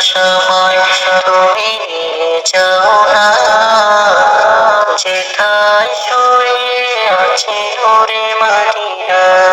সময় তুমি নিয়ে যাও না। যেথায় সুরে আছে ওরে মাদিরা